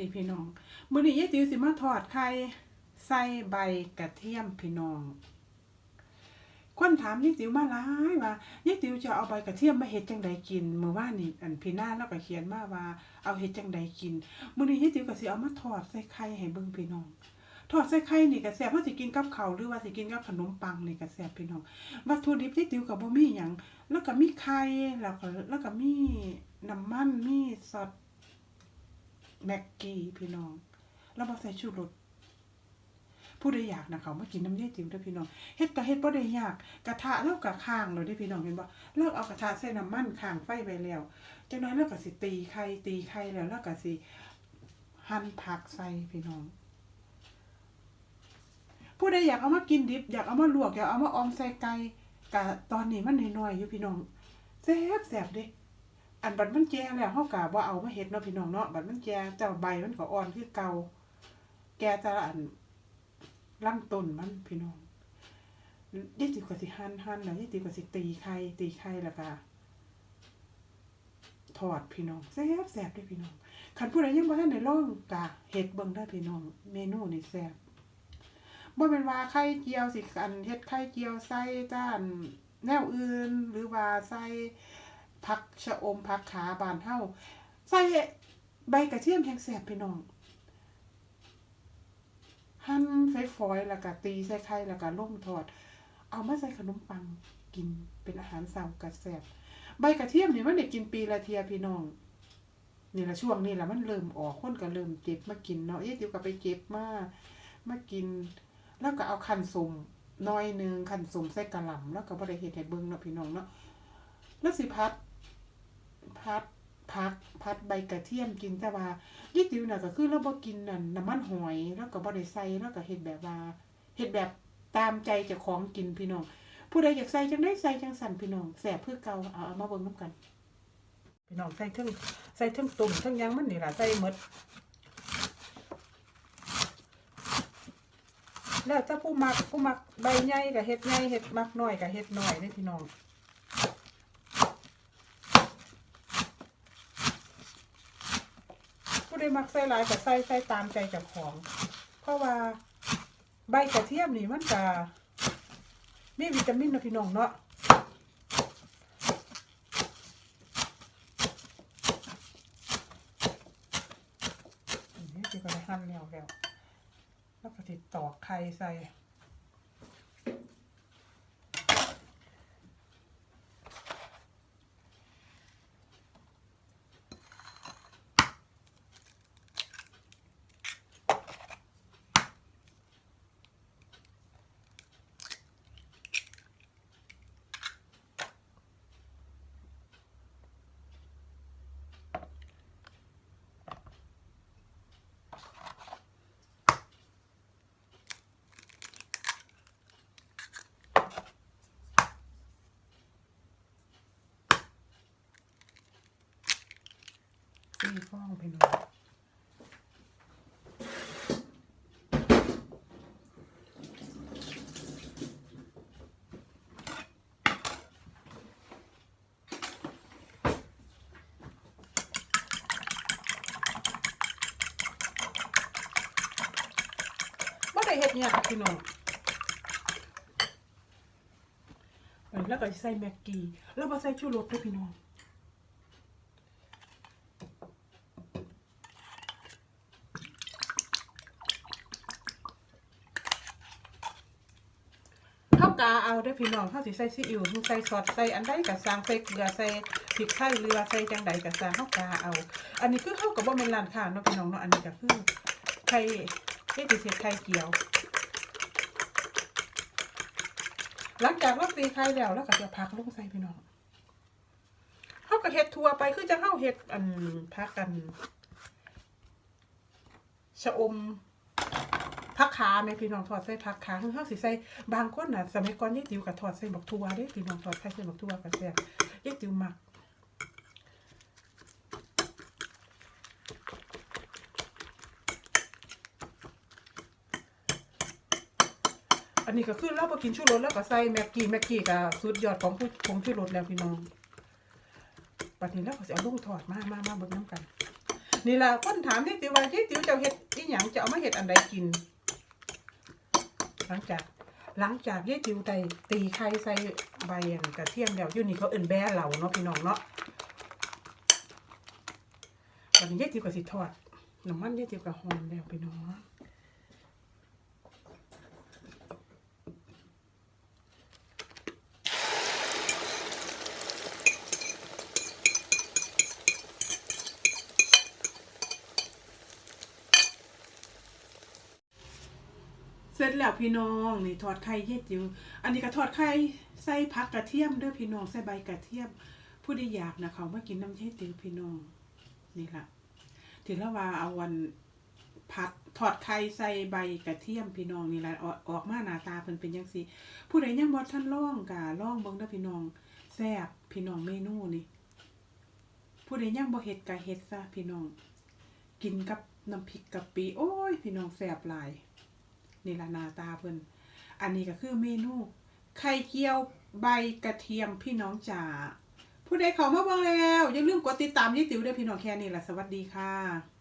ดีพี่น้องมื้อนี้ยายติ๋วสิมาทอดไข่ใส่ใบกระเทียมพี่น้อง คนถามยายติ๋วมาหลายว่ายายติ๋วจะเอาใบกระเทียมมาเฮ็ดจังใดกินเมื่อวานนี่อันพี่นาแล้วก็เขียนมาว่า เอาเฮ็ดจังใดกินมื้อนี้ยายติ๋วก็สิเอามาทอดใส่ไข่ให้เบิ่งพี่น้องทอดใส่ไข่นี่ก็แซ่บเฮาสิกินกับข้าวหรือว่าสิกินกับขนมปังนี่ก็แซ่บพี่น้อง วัตถุดิบที่ติ๋วก็บ่มีหยังแล้วก็มีไข่แล้วก็แล้วก็มีน้ำมันมีซอส แม็กกี้พี่น้องแล้วบ่ใส่ชูรสผู้ใดอยากนะเขามากินน้ำยายติ๋วเด้อพี่น้องเฮ็ดก็เฮ็ดบ่ได้ยากกระทะแล้วก็ข้างแล้วเด้พี่น้องเห็นบ่เราเอากระทะใส่น้ำมันข้างไฟไว้แล้วจังนั้นแล้วก็สิตีไข่ตีไข่แล้วแล้วก็สิหั่นผักใส่พี่น้อง ผู้ใดอยากเอามากินดิบอยากเอามาลวกอยากเอามาออมใส่ไก่กะตอนนี้มันน้อยๆอยู่พี่น้องแซ่บแซ่บเด้ อันบัดมันแก่แล้วเฮากะบ่เอามาเฮ็ดเนาะพี่น้องเนาะบัดมันแก่แต่ใบมันก็อ่อนคือเก่าแก่แต่ละอันลำต้นมันพี่น้องยายติ๋วก็สิหันหันแล้วยายติ๋วก็สิตีไข่ตีไข่แล้วก็ทอดพี่น้องแซ่บแซ่บด้วยพี่น้องคันผู้ใดยังบ่ทันได้ลองกะเฮ็ดเบิ่งได้พี่น้อง เมนูนี่แซ่บบ่เป็นว่าไข่เจียวสิอันเฮ็ดไข่เจียวใส่ด้านแนวอื่น หรือว่าใส่ ผักชะอมผักขาบานเฮาใส่ใบกระเทียมแห้งแซ่บพี่น้องหั่นฝอยๆแล้วก็ตีใส่ไข่แล้วก็ลงทอด เอามาใส่ขนมปังกินเป็นอาหารเช้ากะแซ่บใบกระเทียมนี่มันได้กินปีละเทียพี่น้องนี่ละช่วงนี้ละมันเริ่มออกคนก็เริ่มเก็บมากินเนาะเอ๊ะเดี๋ยวก็ไปเก็บมามากิน แล้วก็เอาคันสมน้อยหนึงคันสมใส่กระหล่ำแล้วก็บ่ได้เฮ็ดให้เบิ่งเนาะพี่น้องเนาะแล้วสิพัด พัดพักพัดใบกระเทียมกินแต่ว่ายี่ติ๋วน่ะก็คือเราบ่กินนั่นน้ำมันหอยแล้วก็บ่ได้ใส่แล้วก็เฮ็ดแบบว่าเฮ็ดแบบตามใจเจ้าของกินพี่น้อง ผู้ใดอยากใส่จังได้ใส่จังสั่นพี่น้องแซ่บเพื่อเกาเอาเอามาเบิ่งนํกันพี่น้องใส่ทั้งใส่ทั้งตุ่มทั้งยังมันนี่ล่ะใส่หมดแล้วถ้าผู้มักผู้มักใบใหญ่กับเฮ็ดใหญ่เฮ็ดมักน้อยกับเฮ็ดน้อยเด้พี่น้อง ผู้ใดมักใส่หลายก็ใส่ใส่ตามใจเจ้าของ เพราะว่าใบกระเทียมนี่มันก็มีวิตามินนะพี่น้องเนาะอันนี้คือก็ได้หั่นแล้วแล้วแล้วก็ติดตอกไข่ใส่ ตีฟองไปหน่อยบ่ได้เฮ็ดหยังพี่น้องไปแล้วก็ใส่แม็กกี้ แล้วบ่ใส่ชูรสด้วยพี่น้อง กาเอาได้อพี่น้องเท่าสิใส่ซีอิ๊วใส่ซอสใส่อันใดกับซางใส่เกลือใส่พริกไทยเรือใส่จังใดกับซางเท่ากาเอา อันนี้คือเท่ากับว่าเป็นร้านค้าเนาะพี่น้องเนาะอันนี้ก็คือไข่เฮ็ดเศษไข่เกียว หลังจากเราตีไข่แล้วแล้วก็จะพักลงใส่พี่น้องเท่ากับเฮ็ดทัวไปคือจะเข้าเฮ็ดอันพักกันชะอม ผักขาแม่พี่น้องทอดใส่ผักขาคือเฮาสิใส่บางคนน่ะสมัยก่อนยายติ๋วก็ทอดใส่บักทั่วเด้พี่น้องทอดใส่ใส่บักทั่วก็แซ่บยายติวมักอันนี้ก็คือเราบ่กินชูรสแล้วก็ใส่แม็กกี้แม็กกี้ก็สุดยอดของผู้ผงชูรสแล้วพี่น้องบัดนี้เราก็สิเอาลงทอดมามามาเบิ่งนํกัน นี่ล่ะคนถามยายติ๋วว่ายายติ๋วจะเอาเฮ็ดอีหยังจะเอามาเฮ็ดอันใดกิน หลังจากหลังจากยายจิ๋วไตตีไข่ใส่ใบอันกระเทียมแล้วอยู่นี่เขาเอิ่นแบ่เหล่าเนาะพี่น้องเนาะวันนี้ยายจิ๋วก็สิทอดน้ำมันยายจิ๋วก็หอมแล้วพี่น้อง สร็จแล้วพี่น้องนี่ทอดไข่เฮ็ดอยู่ อันนี้ก็ทอดไข่ใส่ผักกระเทียมด้อพี่น้องใส่ใบกระเทียม ผู้ใดอยากนะเขามากินน้ำเฮ็ดติ๋วพี่น้องนี่ล่ะถือแล้วว่าเอาวันผัดทอดไข่ใส่ใบกระเทียมพี่น้องนี่ละออกออกมาหน้าตาเพิ่นเป็นจังซี่ผู้ใดยังบ่ทันล่องก็ลองเบิ่งเด้อพี่น้องแซ่บพี่น้องเมนูนี่ผู้ใดยังบ่เฮ็ดก็เฮ็ดซะพี่น้อง กินกับน้ำพริกกะปิโอ้ย พี่น้องแซ่บหลาย นี่ละนาตาเพิ่นอันนี้ก็คือเมนูไข่เจียวใบกระเทียมพี่น้องจ๋าผู้ใดเขามาบ้างแล้ว อย่าลืมกดติดตามยี่ติ๋วด้วยพี่น้องแค่นี้ละสวัสดีค่ะ